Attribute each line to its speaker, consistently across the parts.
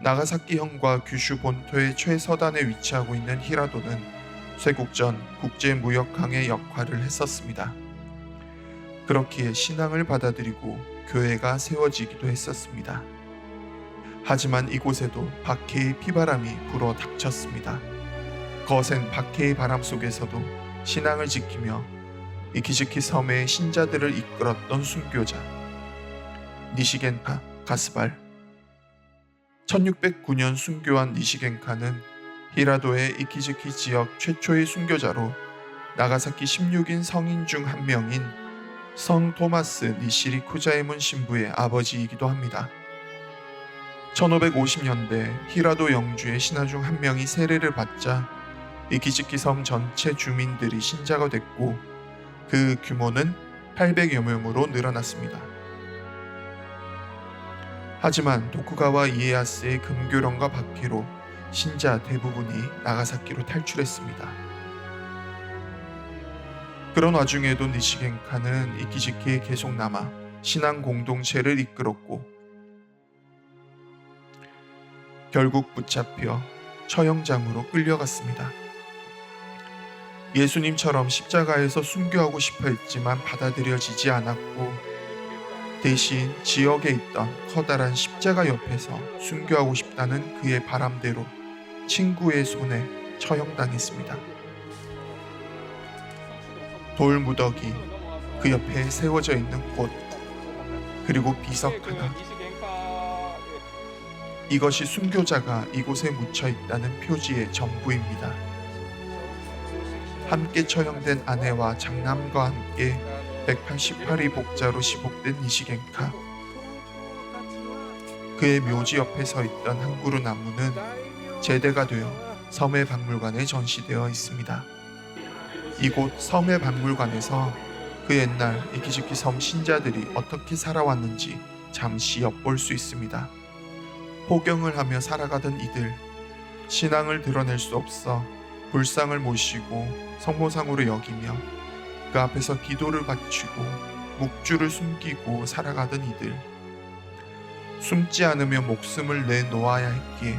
Speaker 1: 나가사키 현과 규슈 본토의 최서단에 위치하고 있는 히라도는 쇄국전 국제무역항의 역할을 했었습니다. 그렇기에 신앙을 받아들이고 교회가 세워지기도 했었습니다. 하지만 이곳에도 박해의 피바람이 불어 닥쳤습니다. 거센 박해의 바람 속에서도 신앙을 지키며 이키즈키 섬의 신자들을 이끌었던 순교자 니시겐카 가스발 1609년 순교한 니시겐카는 히라도의 이키즈키 지역 최초의 순교자로 나가사키 16인 성인 중 한 명인 성 토마스 니시리 쿠자에문 신부의 아버지이기도 합니다. 1550년대 히라도 영주의 신하 중 한 명이 세례를 받자 이키즈키 섬 전체 주민들이 신자가 됐고 그 규모는 800여 명으로 늘어났습니다. 하지만 도쿠가와 이에야스의 금교령과 박해로 신자 대부분이 나가사키로 탈출했습니다. 그런 와중에도 니시겐카는 이키지키에 계속 남아 신앙 공동체를 이끌었고 결국 붙잡혀 처형장으로 끌려갔습니다. 예수님처럼 십자가에서 순교하고 싶어 했지만 받아들여지지 않았고 대신 지역에 있던 커다란 십자가 옆에서 순교하고 싶다는 그의 바람대로 친구의 손에 처형당했습니다. 돌 무더기 그 옆에 세워져 있는 곳 그리고 비석 하나 이것이 순교자가 이곳에 묻혀 있다는 표지의 전부입니다. 함께 처형된 아내와 장남과 함께 188이 복자로 시복된 니시겐카 그의 묘지 옆에 서 있던 한 그루 나무는 제대가 되어 섬의 박물관에 전시되어 있습니다. 이곳 섬의 박물관에서 그 옛날 이키즈키 섬 신자들이 어떻게 살아왔는지 잠시 엿볼 수 있습니다. 포경을 하며 살아가던 이들 신앙을 드러낼 수 없어 불상을 모시고 성모상으로 여기며 그 앞에서 기도를 바치고 묵주를 숨기고 살아가던 이들 숨지 않으며 목숨을 내놓아야 했기에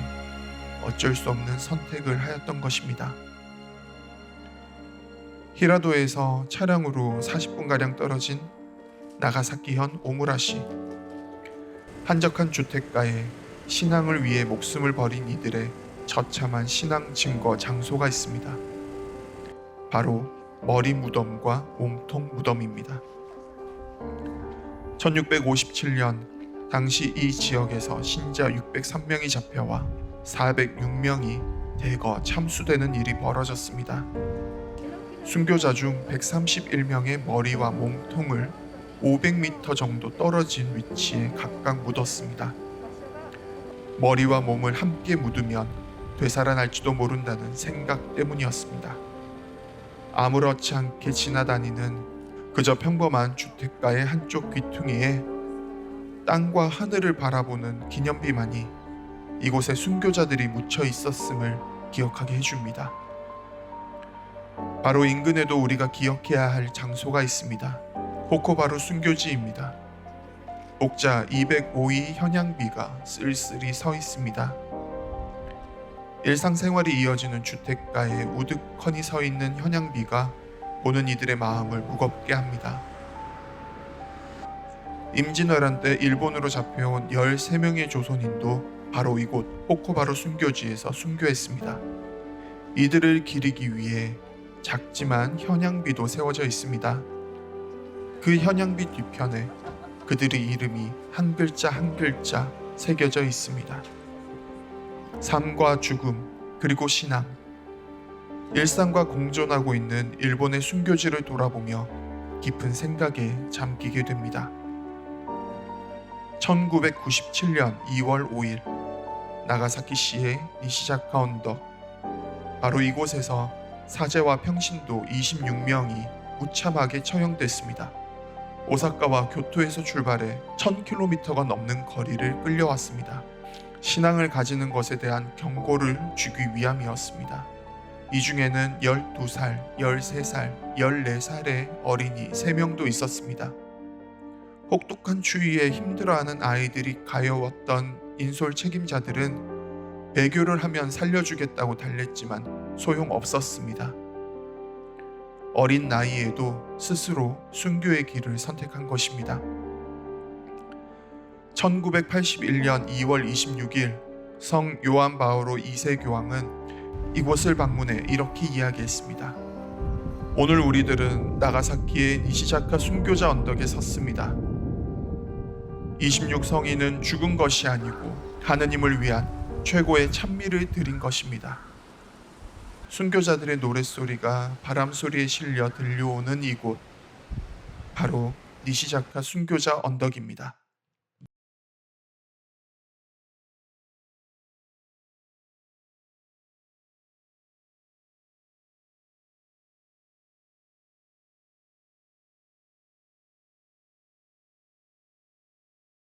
Speaker 1: 어쩔 수 없는 선택을 하였던 것입니다. 히라도에서 차량으로 40분가량 떨어진 나가사키현 오무라시 한적한 주택가에 신앙을 위해 목숨을 버린 이들의 처참한 신앙 증거 장소가 있습니다. 바로 머리 무덤과 몸통 무덤입니다. 1657년 당시 이 지역에서 신자 603명이 잡혀와 406명이 대거 참수되는 일이 벌어졌습니다. 순교자 중 131명의 머리와 몸통을 500m 정도 떨어진 위치에 각각 묻었습니다. 머리와 몸을 함께 묻으면 되살아날지도 모른다는 생각 때문이었습니다. 아무렇지 않게 지나다니는 그저 평범한 주택가의 한쪽 귀퉁이에 땅과 하늘을 바라보는 기념비만이 이곳에 순교자들이 묻혀 있었음을 기억하게 해줍니다. 바로 인근에도 우리가 기억해야 할 장소가 있습니다. 호코바루 순교지입니다. 목자 205위 현양비가 쓸쓸히 서 있습니다. 일상생활이 이어지는 주택가에 우두커니 서 있는 현양비가 보는 이들의 마음을 무겁게 합니다. 임진왜란 때 일본으로 잡혀온 13명의 조선인도 바로 이곳 호코바루 순교지에서 순교했습니다. 이들을 기리기 위해 작지만 현양비도 세워져 있습니다. 그 현양비 뒤편에 그들의 이름이 한 글자 한 글자 새겨져 있습니다. 삶과 죽음 그리고 신앙 일상과 공존하고 있는 일본의 순교지를 돌아보며 깊은 생각에 잠기게 됩니다. 1997년 2월 5일 나가사키시의 니시자카 언덕 바로 이곳에서 사제와 평신도 26명이 무참하게 처형됐습니다. 오사카와 교토에서 출발해 1000km가 넘는 거리를 끌려왔습니다. 신앙을 가지는 것에 대한 경고를 주기 위함이었습니다. 이 중에는 12살, 13살, 14살의 어린이 3명도 있었습니다. 혹독한 추위에 힘들어하는 아이들이 가여웠던 인솔 책임자들은 배교를 하면 살려주겠다고 달랬지만 소용없었습니다. 어린 나이에도 스스로 순교의 길을 선택한 것입니다. 1981년 2월 26일 성 요한 바오로 2세 교황은 이곳을 방문해 이렇게 이야기했습니다. 오늘 우리들은 나가사키의 니시자카 순교자 언덕에 섰습니다. 26성인은 죽은 것이 아니고 하느님을 위한 최고의 찬미를 드린 것입니다. 순교자들의 노랫소리가 바람 소리에 실려 들려오는 이곳 바로 니시자카 순교자 언덕입니다.